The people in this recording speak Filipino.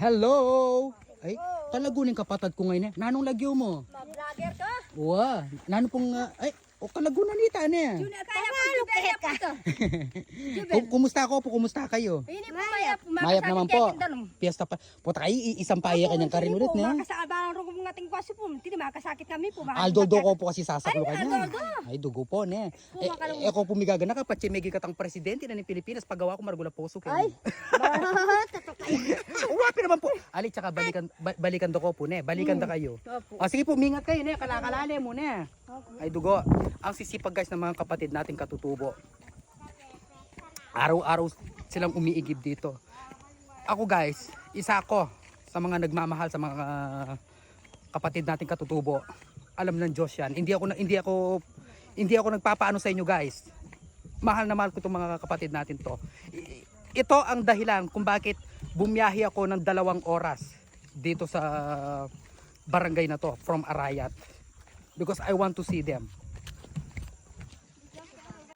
Hello! Ay, kalagunin kapatid ko ngayon eh. Nanong lagyo mo? Ma-vlogger ka? Wa, nano pong, ah, ay, o kalagunan nita niya. Kaya mo, Jubel ka. Kum- Kumusta ako po, kumusta kayo? Hindi po mayap. Mayap naman po. Piyesta pa. Puta kayo, i- isang paya kanyang karin ulit niya. Makasakabalang rin kung ating kwaso po. Hindi makasakit kami po. Aldo do ko po kasi sasaklo Ay, kanya. Aldo, Ay, dugo po ne. Eh, eh, ako pumigaga na kapag chimegi katang presidente na ng Pilipinas pagawa ko margula poso kayo. Ay, po. Ali, tsaka balikan, ba- balikan do ko po ne. Balikan da kayo. Opo. O sige po, mingat kayo ne. Kalakalale mo ne. Ay, dugo. Ang sisipag guys ng mga kapatid nating katutubo. Araw-araw silang umiigib dito. Ako guys, isa ako sa mga nagmamahal sa mga kapatid nating katutubo. Alam ng Diyos yan. Hindi ako hindi ako hindi ako nagpapaano sa inyo guys. Mahal na mahal ko itong mga kapatid natin to. Ito ang dahilan kung bakit bumiyahe ako ng dalawang oras dito sa barangay na to from Arayat. Because I want to see them.